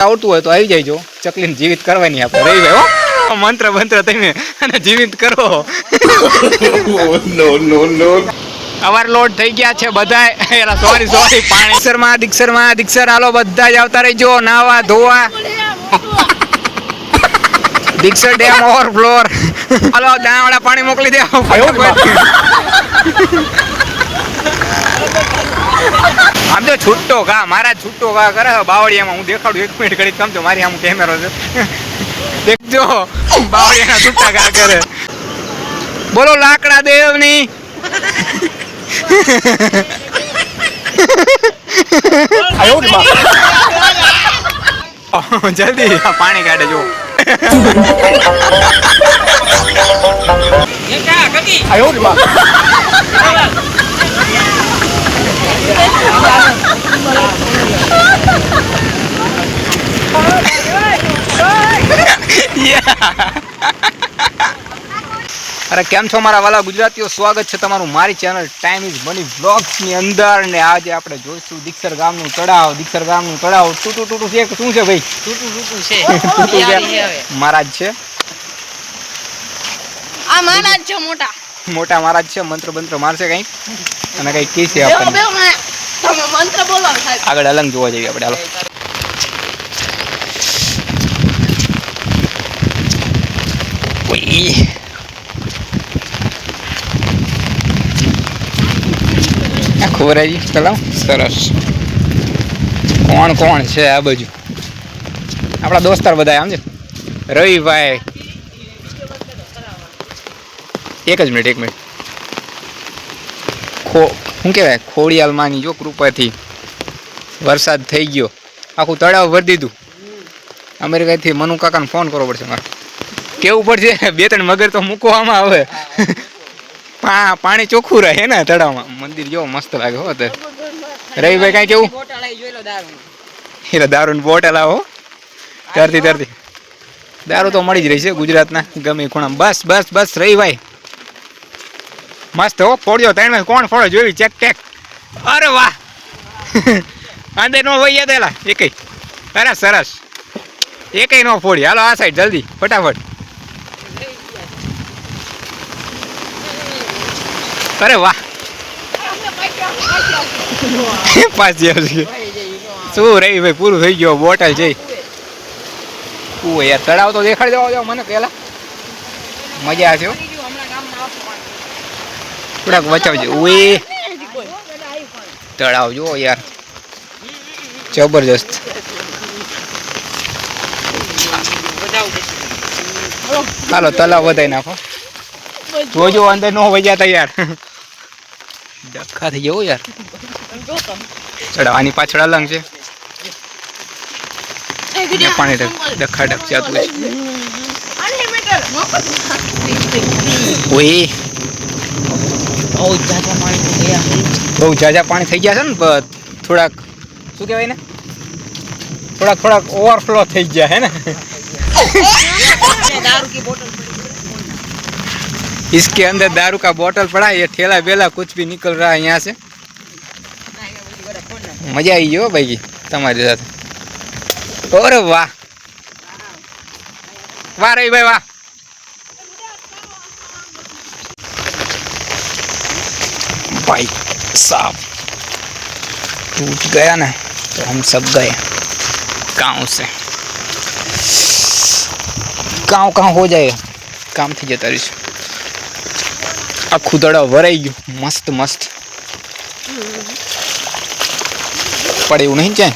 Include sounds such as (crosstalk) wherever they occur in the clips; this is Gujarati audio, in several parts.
આવતું હોય તો આવી જાય જો ચકલીને જીવિત કરવાની આપણે રહી ગયો મંત્ર મંત્ર તમે અને જીવિત કરો. અવાર લોડ થઈ ગયા છે બધા એલા સોરી સોરી પાણી. દીક્ષરમાં દીક્ષરમાં દીક્ષર હાલો બધા જ આવતા રહેજો. નાવા ધોવા. દીક્ષર ડેમ ઓવરફ્લોર. હાલો દાવાળા પાણી મોકલી દે. આમ તો છૂટો કા મારા છૂટો કા કરે બાવળિયામાં હું દેખાડું એક મિનિટ કરી સમજો મારી આમ કેમેરો છે. દેખજો બાવળિયાના છૂટા કા કરે. બોલો લાકડા દેવની. જલ્દી આ પાણી કાઢે જો (laughs) અરે કેમ છો મારા વાલા ગુજરાતીઓ? સ્વાગત છે તમારું મારી ચેનલ ટાઈમ ઇઝ મની બ્લોગ્સની અંદર. ને આજે આપણે જોઈશું દીક્ષર ગામનું તળાવ. દીક્ષર ગામનું તળાવ. તૂટું તૂટું છે? શું છે ભાઈ? ટૂટું ટૂટું છે? (laughs) તૂટું છે? મહારાજ છે? આ મહારાજ છે મોટા. મોટા મહારાજ છે? મંત્ર બંત્ર મારશે કઈ? અને કઈ કહે છે આપણને. તમે મંત્ર બોલો સાહેબ. આગળ અલંગ જોવા જઈએ આપણે હાલો. ઓય. આ ખોરાજી તલાવ સરસ. કોણ કોણ છે આ બાજુ? આપણા દોસ્તાર બધા આમ છે. રવિભાઈ એક જ મિનિટ એક મિનિટ. ખો શું કહેવાય? ખોડિયાલમાંની જો કૃપાથી. વરસાદ થઈ ગયો. આખું તળાવ ભરી દીધું. અમેરિકાથી મનુ કાકાને ફોન કરવો પડશે મારે. કેવું પડશે? બે ત્રણ મગર તો મૂકવામાં આવે. પા, પાણી ચોખ્ખું રહે ને તળાવમાં. મંદિર જેવો મસ્ત લાગે હો તે રવિભાઈ કાંઈ કેવું? એટલે દારૂની બોટલ આવો. તરતી તરતી. દારૂ તો મળી જ રહી છે ગુજરાતના ગમે ખૂણા બસ બસ બસ રવિભાઈ. મસ્ત હો ફોડ્યો ત્રણ કોણ ફોડો જોયું? Check check. અરે વાહ. (laughs) અંદર નો વહી એલા એકઈ અરે સરસ. એકઈ નો ફોડી. હાલો, આ સાઈડ જલ્દી, ફટાફટ. અરે વાહ. (laughs) પાછી શું રહી ભાઈ, પૂરું થઈ ગયું, બોટલ છે ઓ યાર, તળાવ તો દેખાડી દેવા મને પેલા. મજા આવશે. થોડાક બચાવજો. ઓએ તળાવ જુઓ યાર. જબરજસ્ત. હાલો તળાવ વધાઈ નાખો. જોજો અંદર નો વહી જતા યાર ડખા થઈ જવું યાર. ચડાવવાની પાછળ અલંગ છે. પાણી ડખા ડખ જતું હોય. છે ઓય બહુ જ જાજા પાણી થઈ ગયા છે. બહુ જાજા પાણી થઈ ગયા છે ને બ- થોડાક શું કહેવાય ને થોડાક થોડાક ઓવરફ્લો થઈ ગયા હે ને દારૂ की बोतल इसके अंदर दारू का बोतल पड़ा है ये ठेला वेला कुछ भी निकल रहा है यहाँ से મજા આવી ગયો ભાઈ તમારી સાથે ઓરે વાહ વાહ રહી ભાઈ વાહ भाई साहब टूट गया ना तो हम सब गए गांव से गांव कहाँ हो जाए કામથી જતા રહીશું આખું તળાવ ભરાઈ ગયું મસ્ત મસ્ત પડે એવું નહીં જાય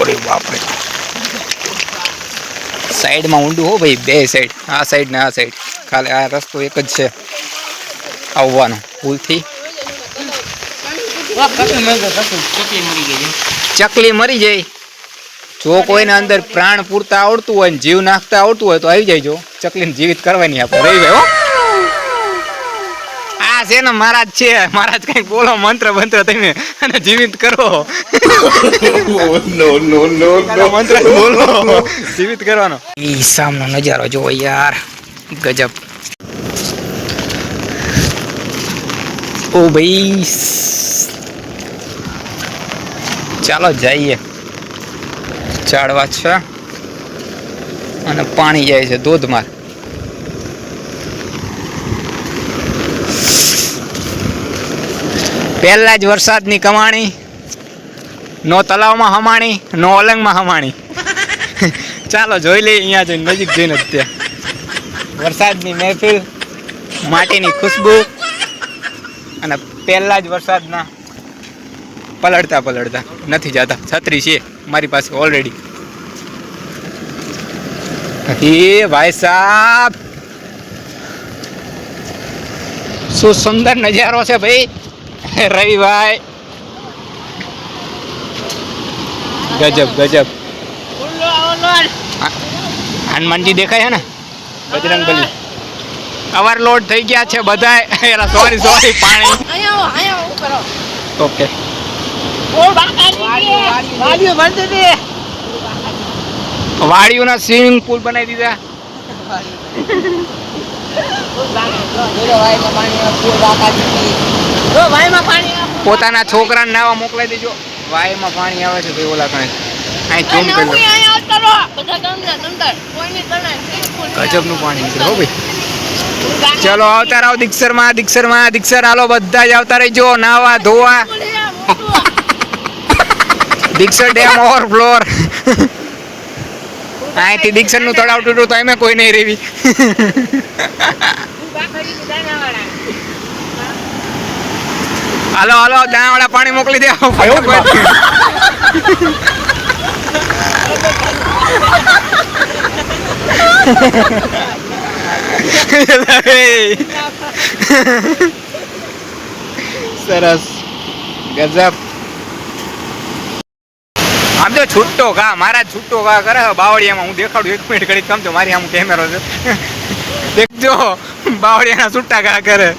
ઓરે બાપરે સાઈડમાં ઊંડું હો ભાઈ બે સાઈડ આ સાઈડ ને આ સાઈડ ખાલી આ રસ્તો એક જ છે આવવાનો. ભૂલથી. ચકલી મરી ગઈ છે. ચકલી મરી જાય. જો કોઈને અંદર પ્રાણ પૂરતા આવડતું હોય ને જીવ નાખતા આવડતું હોય તો આવી જાય જો. ચકલીને જીવિત કરવાની આપણે. રહી ગયો આ છે ને મહારાજ છે. મહારાજ કઈ બોલો મંત્ર મંત્ર તમે. અને જીવિત કરો. મંત્ર બોલો. જીવિત કરવાનો. ઈ સામનો નજારો જોવો યાર. ગજબ. ઓ ભાઈ. ચાલો જઈએ. ચાડવા છે. અને પાણી જાય છે ધોધમાર. પહેલા જ વરસાદની કમાણી, નો તલાવમાં હમાણી, નો અલંગમાં હમાણી. ચાલો જોઈ લઈએ, અહીંયા જઈને નજીક જઈને જ ત્યાં. વરસાદની મહેફિલ માટીની ખુશ્બુ અને પહેલા જ વરસાદના પલળતા પલળતા નથી જતા. છત્રી છે મારી પાસે ઓલરેડી એ ભાઈ સાહેબ શું સુંદર નજારો છે ભાઈ? રવિભાઈ ગજબ ગજબ. હનુમાનજી દેખાય છે ને? બજરંગ બલી. ઓવરલોડ થઈ ગયા છે બધા એલા સોરી સોરી પાણી. અહીંયા આવો અહીંયા આવો કરો ઓકે. વાડીઓના સ્વિમિંગ પુલ બનાવી દીધા. વાયમાં પાણી આવે, ફૂલ જો વાયમાં પાણી પોતાના છોકરાને નાવા મોકલાઈ દેજો. વાયમાં પાણી આવે છે ભાઈ ઓલા કણે અહીં જોમ કરી ગજબનું પાણી નીકળે હો ભાઈ. ચલો આવતા રહો દીક્ષરમાં દીક્ષરમાં દીક્ષર હાલો બધા જ આવતા રહીજો નાવા ધોવા. Diksar dam overflow. અહીંથી દીક્ષરનું તળાવ તૂટ્યું તો એમે કોઈ નહીં રેવી. હાલો હાલો દાણાવાળા પાણી મોકલી દે. સરસ. ગજબ. આમ તો છૂટો કા મારા છૂટો કા કરે બાવળિયામાં. હું દેખાડું એક મિનિટ ઘડી કમ તો મારી આમ કેમેરો છે. દેખજો, બાવળિયાના છૂટા કા કરે.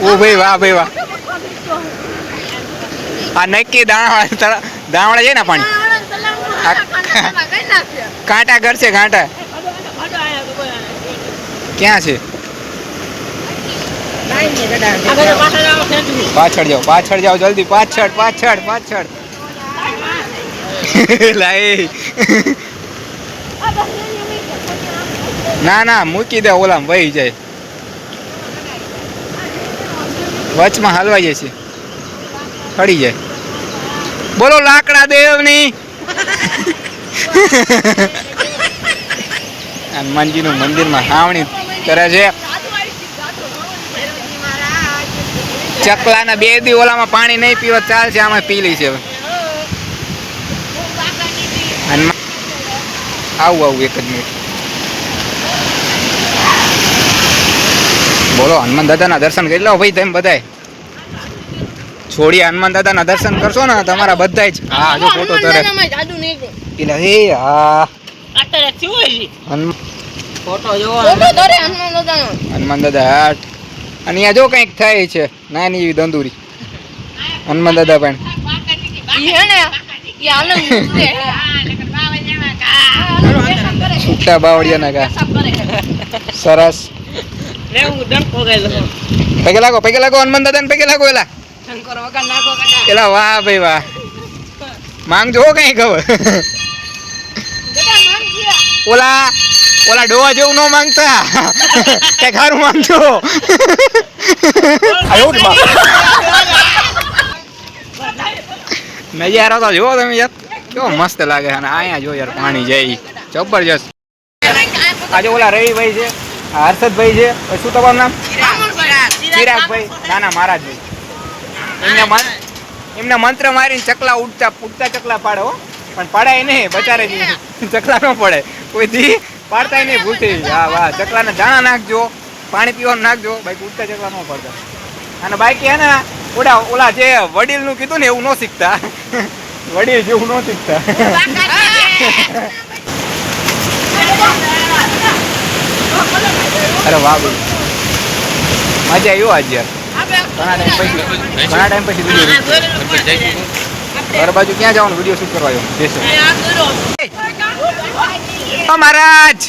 ઓ ભાઈ વાહ ભાઈ વાહ. આ નક્કી દાણા દાણા છે ને પાણી? કાંટા કરશે કાંટા ક્યાં છે? પાછળ જાઓ પાછળ જાઓ જલ્દી, પાછળ પાછળ પાછળ. લાઈ. ના ના, મૂકી દે ઓલા વહી જાય. વચમાં હલવાઈ જાય છે ખડી જાય. બોલો, લાકડા દેવની. (laughs) હનુમાનજીનું મંદિરમાં હાવણી કરે છે. ચકલાના બે દી ઓલામાં પાણી નહીં પીવા ચાલશે આમાં પી લઈ છે આવું આવું એક જ મિનિટ. બોલો, હનુમાન દાદાના દર્શન કરી લો ભાઈ, તેમ બધાય. છોડી હનુમાન દાદાના દર્શન કરશો ને તમારા બધા જ. હા જો ફોટો તરે. એટલે હે હા. અત્યારે થયું હોય છે. હનુમાન ફોટો જોવો. ફોટો તરે હનુમાન દાદા હાટ અને અહીંયા જો કંઈક થાય છે નાની એવી દંદુરી. હનુમાન દાદા પણ. (laughs) છૂટા બાવળિયા ને કા. સરસ. પગે લાગો પગે લાગો હનુમાન દાદાને પગે લાગો એલા. એલા વાહ ભાઈ વાહ. માંગજો જો કઈ ખબર? ઓલા ઓલા ડોવા જેવું ન માંગતા. કઈ ખારું માંગજો. નજારો તો જુઓ તમે યાર. કેવો મસ્ત લાગે અને અહીંયા જો યાર પાણી જાય જબરજસ્ત. આજે ઓલા રવિભાઈ છે હર્ષદભાઈ છે શું તમારું નામ? ચિરાગભાઈ. ના ના મહારાજભાઈ એમને મન એમને મંત્ર મારીને ચકલા ઉડતા ઉડતા ચકલા પાડે હો. પણ પાડાય નહીં બચારે (laughs) ચકલા ન પડે. કોઈથી પાડતાય નહીં ભૂલતી હા વાહ ચકલાને દાણા નાખજો પાણી પીવાનું નાખજો. બાઈક ઉડતા ચકલા ન પડતા. અને બાઈક હે ને ઓલા ઓલા જે વડીલનું કીધું ને એવું ન શીખતા. (laughs) વડીલ જેવું ન શીખતા. અરે વાહ મજા આવ્યો આજ. ઘણા ટાઈમ પછી ઘણા ટાઈમ પછી વીડિયો ઘર બાજુ ક્યાં જવાનું વીડિયો શૂટ કરવા આવ્યો મહારાજ!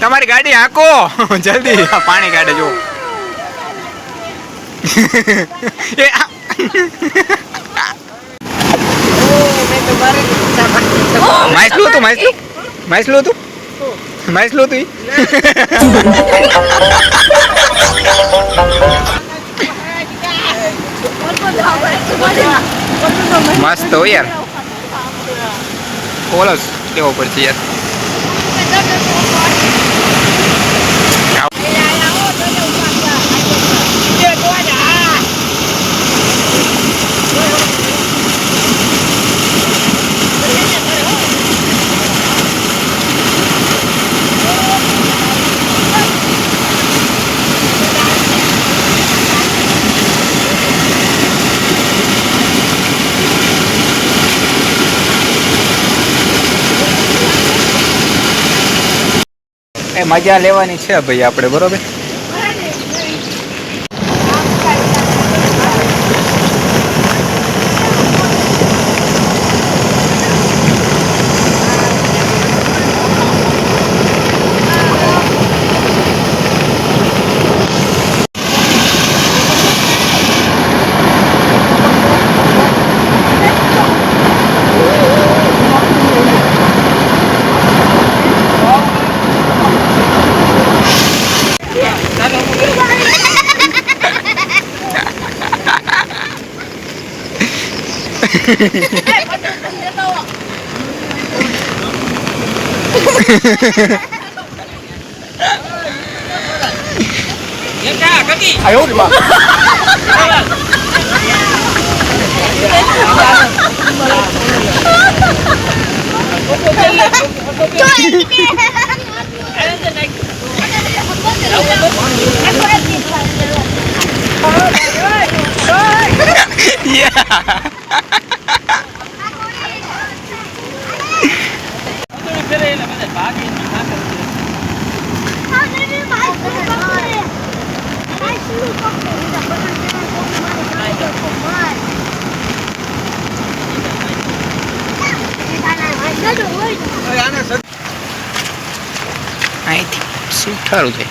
તમારી ગાડી હાકો. જલ્દી. આ પાણી કાઢે જો. માછલું હતું માછલું માછલું હતું? માછલું હતું? મસ્ત હોય યાર. બોલો કેવો પડશે યાર એ મજા લેવાની છે ભાઈ આપણે બરોબર? 哈哈哈哈哈！哎呦我的妈！对。અહીંથી શું ઠારું છે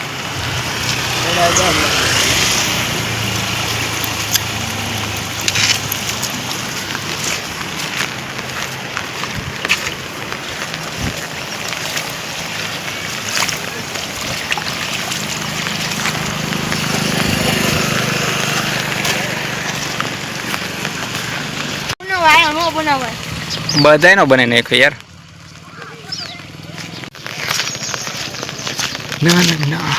બનાવાય. બનાવાય નો બને નાખ્યો યાર. ના ના ના.